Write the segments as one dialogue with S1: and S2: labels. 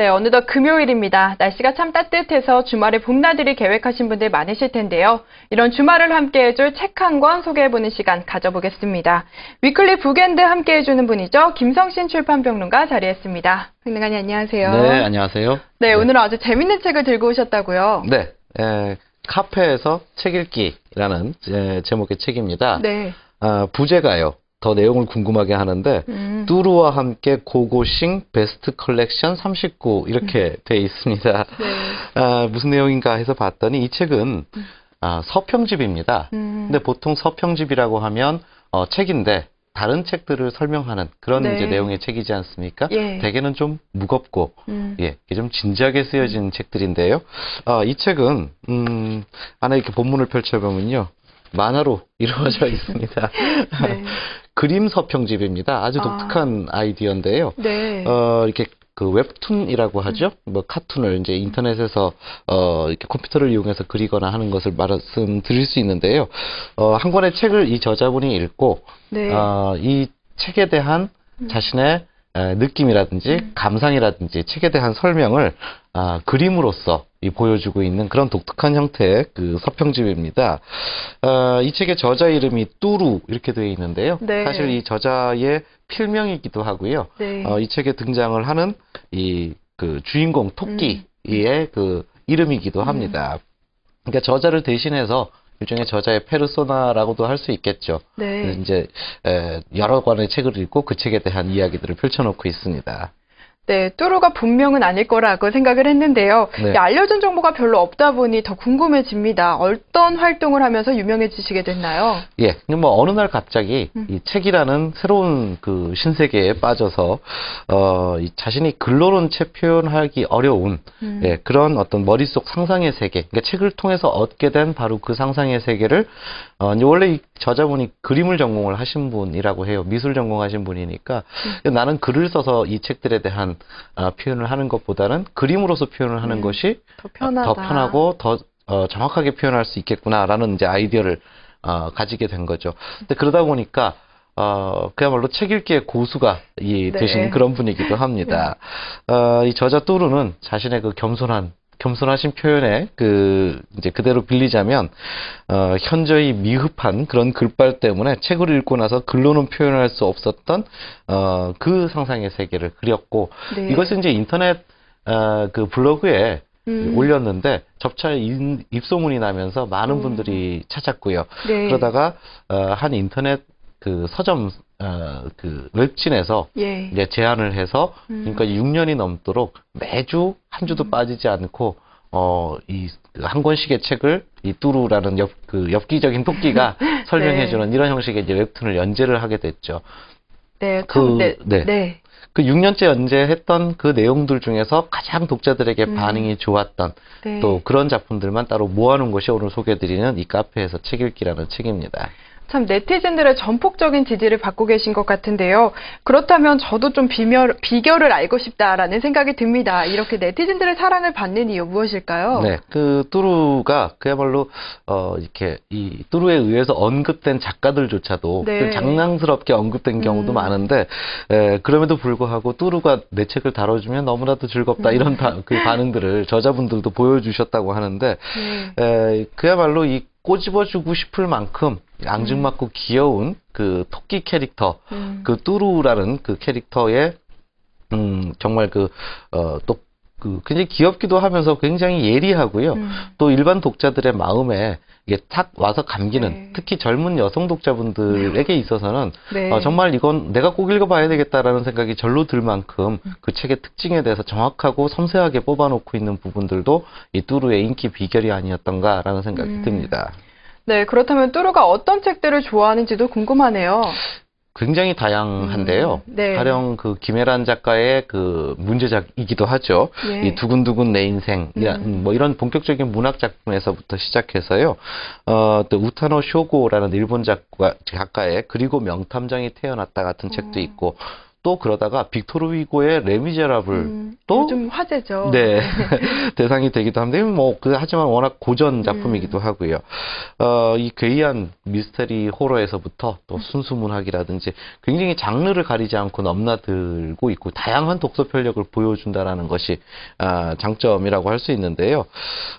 S1: 네, 어느덧 금요일입니다. 날씨가 참 따뜻해서 주말에 봄나들이 계획하신 분들 많으실 텐데요. 이런 주말을 함께 해줄 책 한 권 소개해보는 시간 가져보겠습니다. 위클리 북엔드 함께 해주는 분이죠. 김성신 출판평론가 자리했습니다. 평론가님 안녕하세요.
S2: 네, 안녕하세요.
S1: 네, 오늘은 아주 재밌는 책을 들고 오셨다고요.
S2: 네, 에, 카페에서 책 읽기라는 에, 제목의 책입니다.
S1: 네.
S2: 아, 부제가요. 더 내용을 궁금하게 하는데
S1: 음,
S2: 뚜루와 함께 고고싱 베스트 컬렉션 39 이렇게 돼 있습니다.
S1: 네.
S2: 아, 무슨 내용인가 해서 봤더니 이 책은 아, 서평집입니다.
S1: 음,
S2: 근데 보통 서평집이라고 하면 어, 책인데 다른 책들을 설명하는 그런
S1: 네.
S2: 이제 내용의 책이지 않습니까?
S1: 예.
S2: 대개는 좀 무겁고
S1: 음,
S2: 예, 좀 진지하게 쓰여진 책들인데요. 아, 이 책은 음, 안에 이렇게 본문을 펼쳐보면요. 만화로 이루어져 있습니다.
S1: 네.
S2: 그림 서평집입니다. 아주
S1: 아.
S2: 독특한 아 이디어인데요.
S1: 네.
S2: 어, 이렇게 그 웹툰이라고 하죠. 뭐 카툰을 이제 인터넷에서 어, 이렇게 컴퓨터를 이용해서 그리거나 하는 것을 말씀드릴 수 있는데요. 어, 한 권의 책을 이 저자분이 읽고
S1: 네.
S2: 어, 이 책에 대한 자신의 에, 느낌이라든지
S1: 음.
S2: 감상이라든지 책에 대한 설명을 아, 그림으로써 이 보여주고 있는 그런 독특한 형태의 그 서평집입니다. 어, 이 책의 저자 이름이 뚜루 이렇게 되어 있는데요.
S1: 네.
S2: 사실 이 저자의 필명이기도 하고요.
S1: 네.
S2: 어, 이 책에 등장을 하는 이 그 주인공 토끼의 그 이름이기도 합니다. 그러니까 저자를 대신해서 일종의 저자의 페르소나라고도 할 수 있겠죠.
S1: 네.
S2: 이제 에, 여러 권의 책을 읽고 그 책에 대한 이야기들을 펼쳐놓고 있습니다.
S1: 네, 뚜루가 본명은 아닐 거라고 생각을 했는데요.
S2: 네.
S1: 이 알려진 정보가 별로 없다 보니 더 궁금해집니다. 어떤 활동을 하면서 유명해지시게 됐나요?
S2: 예, 뭐 어느 날 갑자기
S1: 음.
S2: 이 책이라는 새로운 그 신세계에 빠져서 어, 이 자신이 글로는 채 표현하기 어려운
S1: 음.
S2: 예, 그런 어떤 머릿속 상상의 세계, 그러니까 책을 통해서 얻게 된 바로 그 상상의 세계를 어, 이제 원래 이 저자분이 그림을 전공을 하신 분이라고 해요. 미술 전공하신 분이니까
S1: 음.
S2: 나는 글을 써서 이 책들에 대한 아, 표현을 하는 것보다는 그림으로서 표현을 하는
S1: 음,
S2: 것이
S1: 더 편하다.
S2: 더 편하고 더 어, 정확하게 표현할 수 있겠구나라는 이제 아이디어를 어, 가지게 된 거죠. 근데 그러다 보니까 어, 그야말로 책 읽기의 고수가 이
S1: 네.
S2: 되신 그런 분이기도 합니다. 어, 이 저자 뚜루는 자신의 그 겸손한 겸손하신 표현에 그 이제 그대로 빌리자면 어, 현저히 미흡한 그런 글빨 때문에 책을 읽고 나서 글로는 표현할 수 없었던 어, 그 상상의 세계를 그렸고
S1: 네.
S2: 이것은 이제 인터넷 어, 그 블로그에
S1: 음.
S2: 올렸는데 접차 인- 입소문이 나면서 많은
S1: 음.
S2: 분들이 찾았고요.
S1: 네.
S2: 그러다가 어, 한 인터넷 그 서점 어, 그 웹진에서
S1: 예.
S2: 이제 제안을 해서
S1: 음.
S2: 그러니까 6년이 넘도록 매주 한 주도 빠지지 않고 어, 이한 권씩의 책을 이 뚜루라는 엽, 그 엽기적인 토끼가 설명해주는 이런 형식의 이제 웹툰을 연재를 하게 됐죠.
S1: 네.
S2: 그-
S1: 참, 네.
S2: 네.
S1: 네.
S2: 그 6년째 연재했던 그 내용들 중에서 가장 독자들에게
S1: 음.
S2: 반응이 좋았던
S1: 네.
S2: 또 그런 작품들만 따로 모아놓은 것이 오늘 소개해드리는 이 카페에서 책 읽기라는 책입니다.
S1: 참 네티즌들의 전폭적인 지지를 받고 계신 것 같은데요. 그렇다면 저도 좀 비결, 비결을 알고 싶다라는 생각이 듭니다. 이렇게 네티즌들의 사랑을 받는 이유 무엇일까요?
S2: 네, 그 뚜루가 그야말로 어 이렇게 이 뚜루에 의해서 언급된 작가들조차도
S1: 네.
S2: 좀 장난스럽게 언급된 경우도
S1: 음.
S2: 많은데 에, 그럼에도 불구하고 뚜루가 내 책을 다뤄주면 너무나도 즐겁다
S1: 음.
S2: 이런 바- 그 반응들을 저자분들도 보여주셨다고 하는데
S1: 네.
S2: 에, 그야말로 이 꼬집어주고 싶을 만큼 앙증맞고 귀여운 그 토끼 캐릭터
S1: 음.
S2: 그 뚜루라는 그 캐릭터의 음 정말 그 어 또 그 굉장히 귀엽기도 하면서 굉장히 예리하고요.
S1: 음.
S2: 또 일반 독자들의 마음에 이게 탁 와서 감기는
S1: 네.
S2: 특히 젊은 여성 독자분들에게 있어서는
S1: 네.
S2: 어, 정말 이건 내가 꼭 읽어봐야 되겠다라는 생각이 절로 들 만큼
S1: 음.
S2: 그 책의 특징에 대해서 정확하고 섬세하게 뽑아놓고 있는 부분들도 이 뚜루의 인기 비결이 아니었던가라는 생각이
S1: 음.
S2: 듭니다.
S1: 네, 그렇다면 뚜루가 어떤 책들을 좋아하는지도 궁금하네요.
S2: 굉장히 다양한데요.
S1: 음, 네.
S2: 가령 그 김혜란 작가의 그 문제작이기도 하죠.
S1: 예.
S2: 이 두근두근 내 인생, 이
S1: 음.
S2: 뭐 이런 본격적인 문학 작품에서부터 시작해서요. 어, 또 우타노 쇼고라는 일본 작가, 작가의 그리고 명탐정이 태어났다 같은 책도
S1: 어.
S2: 있고, 또 그러다가 빅토르 위고의 레미제라블
S1: 음,
S2: 또
S1: 요즘 화제죠.
S2: 네 대상이 되기도 합니다. 뭐 그 하지만 워낙 고전 작품이기도
S1: 음.
S2: 하고요. 어, 이 괴이한 미스터리 호러에서부터 또 순수문학이라든지 굉장히 장르를 가리지 않고 넘나들고 있고 다양한 독서 편력을 보여준다라는 것이 아, 장점이라고 할 수 있는데요.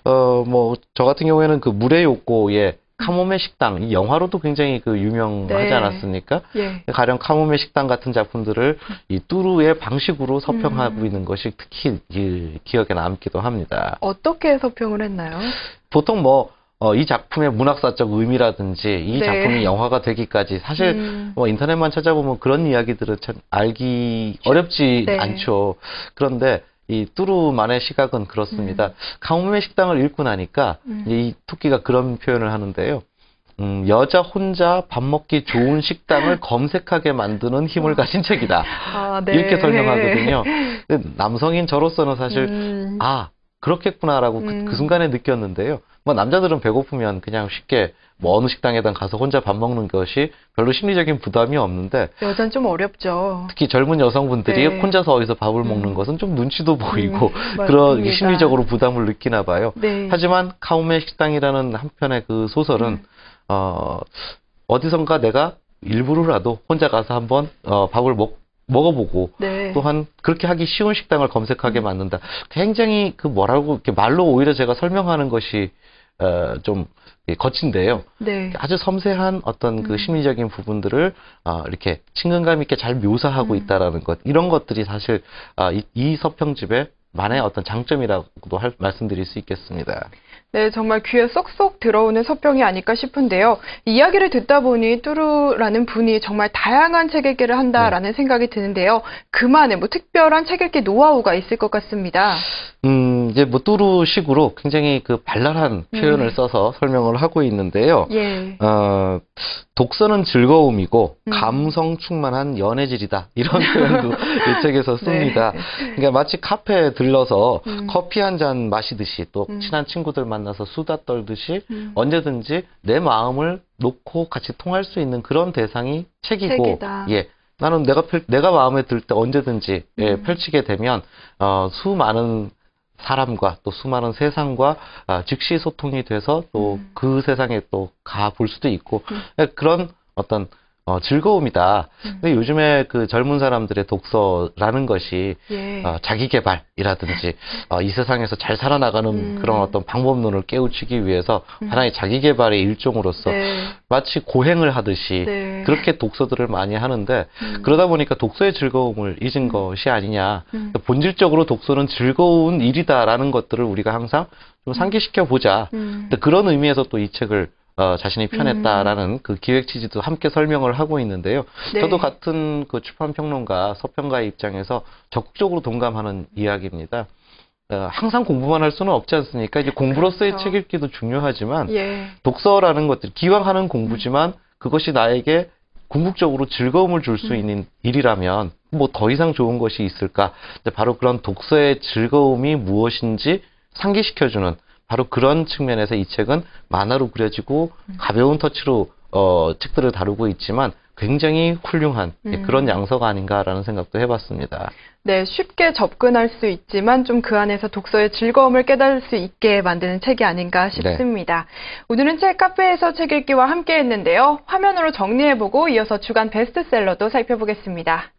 S2: 어, 뭐 저 같은 경우에는 그 물의 욕고의 카모메 식당 이 영화로도 굉장히 그 유명하지
S1: 네.
S2: 않았습니까?
S1: 예.
S2: 가령 카모메 식당 같은 작품들을 이 뚜루의 방식으로 서평하고
S1: 음.
S2: 있는 것이 특히 이 기억에 남기도 합니다.
S1: 어떻게 서평을 했나요?
S2: 보통 뭐, 어, 이 작품의 문학사적 의미라든지 이
S1: 네.
S2: 작품이 영화가 되기까지 사실
S1: 음,
S2: 뭐 인터넷만 찾아보면 그런 이야기들은 참 알기 어렵지
S1: 네.
S2: 않죠. 그런데 이 뚜루만의 시각은 그렇습니다. 카모메 식당을 읽고 나니까
S1: 음.
S2: 이 토끼가 그런 표현을 하는데요. 음, 여자 혼자 밥 먹기 좋은 식당을 검색하게 만드는 힘을 가진 책이다.
S1: 아, 네.
S2: 이렇게 설명하거든요. 남성인 저로서는 사실
S1: 음,
S2: 아 그렇겠구나라고 그-
S1: 음.
S2: 그, 순간에 느꼈는데요. 뭐 남자들은 배고프면 그냥 쉽게 뭐 어느 식당에든 가서 혼자 밥 먹는 것이 별로 심리적인 부담이 없는데
S1: 여잔 좀 어렵죠.
S2: 특히 젊은 여성분들이
S1: 네.
S2: 혼자서 어디서 밥을
S1: 음.
S2: 먹는 것은 좀 눈치도 보이고
S1: 음,
S2: 그런. 심리적으로 부담을 느끼나 봐요.
S1: 네.
S2: 하지만 카우메 식당이라는 한편의 그 소설은
S1: 음.
S2: 어 어디선가 내가 일부러라도 혼자 가서 한번 어 밥을 먹 먹어보고
S1: 네.
S2: 또한 그렇게 하기 쉬운 식당을 검색하게
S1: 음.
S2: 만든다. 굉장히 그 뭐라고 이렇게 말로 오히려 제가 설명하는 것이 어, 좀 거친데요.
S1: 네.
S2: 아주 섬세한 어떤 그
S1: 음.
S2: 심리적인 부분들을 어, 이렇게 친근감 있게 잘 묘사하고
S1: 음.
S2: 있다라는 것 이런 것들이 사실 아, 이, 이 서평집의 만의 어떤 장점이라고도 할, 말씀드릴 수 있겠습니다.
S1: 네, 정말 귀에 쏙쏙 들어오는 서평이 아닐까 싶은데요. 이야기를 듣다 보니 뚜루라는 분이 정말 다양한 책 읽기를 한다라는 생각이 드는데요. 그만의 뭐 특별한 책 읽기 노하우가 있을 것 같습니다.
S2: 음, 이제 뭐 뚜루식으로 굉장히 그 발랄한 표현을
S1: 음.
S2: 써서 설명을 하고 있는데요.
S1: 예.
S2: 어, 독서는 즐거움이고
S1: 음.
S2: 감성 충만한 연애질이다. 이런 표현도 이 책에서 씁니다.
S1: 네.
S2: 그러니까 마치 카페에 들러서
S1: 음.
S2: 커피 한 잔 마시듯이 또
S1: 음.
S2: 친한 친구들 만나서 수다 떨듯이
S1: 음.
S2: 언제든지 내 마음을 놓고 같이 통할 수 있는 그런 대상이 책이고
S1: 책이다.
S2: 예. 나는 내가 펼, 내가 마음에 들 때 언제든지 예,
S1: 음.
S2: 펼치게 되면 어, 수많은 사람과 또 수많은 세상과 아, 즉시 소통이 돼서 또
S1: 음.
S2: 그 세상에 또 가 볼 수도 있고
S1: 음.
S2: 예, 그런 어떤 어, 즐거움이다.
S1: 음.
S2: 근데 요즘에 그 젊은 사람들의 독서라는 것이
S1: 예.
S2: 어, 자기 개발이라든지 어, 이 세상에서 잘 살아나가는
S1: 음.
S2: 그런 어떤 방법론을 깨우치기 위해서
S1: 음.
S2: 하나의 자기 개발의 일종으로서
S1: 네.
S2: 마치 고행을 하듯이
S1: 네.
S2: 그렇게 독서들을 많이 하는데
S1: 음.
S2: 그러다 보니까 독서의 즐거움을 잊은
S1: 음.
S2: 것이 아니냐.
S1: 음.
S2: 본질적으로 독서는 즐거운 일이다라는 것들을 우리가 항상 좀 상기시켜 보자. 그런 의미에서 또 이 책을 어, 자신이 펴냈다라는 그 기획 취지도 함께 설명을 하고 있는데요.
S1: 네.
S2: 저도 같은 그 출판 평론가, 서평가의 입장에서 적극적으로 동감하는 이야기입니다. 어, 항상 공부만 할 수는 없지 않습니까? 이제 공부로서의
S1: 그렇죠.
S2: 책 읽기도 중요하지만
S1: 예.
S2: 독서라는 것들 기왕 하는 공부지만 그것이 나에게 궁극적으로 즐거움을 줄수
S1: 음.
S2: 있는 일이라면 뭐 더 이상 좋은 것이 있을까? 바로 그런 독서의 즐거움이 무엇인지 상기시켜주는 바로 그런 측면에서 이 책은 만화로 그려지고
S1: 음.
S2: 가벼운 터치로 어, 책들을 다루고 있지만 굉장히 훌륭한 예,
S1: 음.
S2: 그런 양서가 아닌가라는 생각도 해봤습니다.
S1: 네, 쉽게 접근할 수 있지만 좀 그 안에서 독서의 즐거움을 깨달을 수 있게 만드는 책이 아닌가
S2: 네.
S1: 싶습니다. 오늘은 책 카페에서 책 읽기와 함께 했는데요. 화면으로 정리해보고 이어서 주간 베스트셀러도 살펴보겠습니다.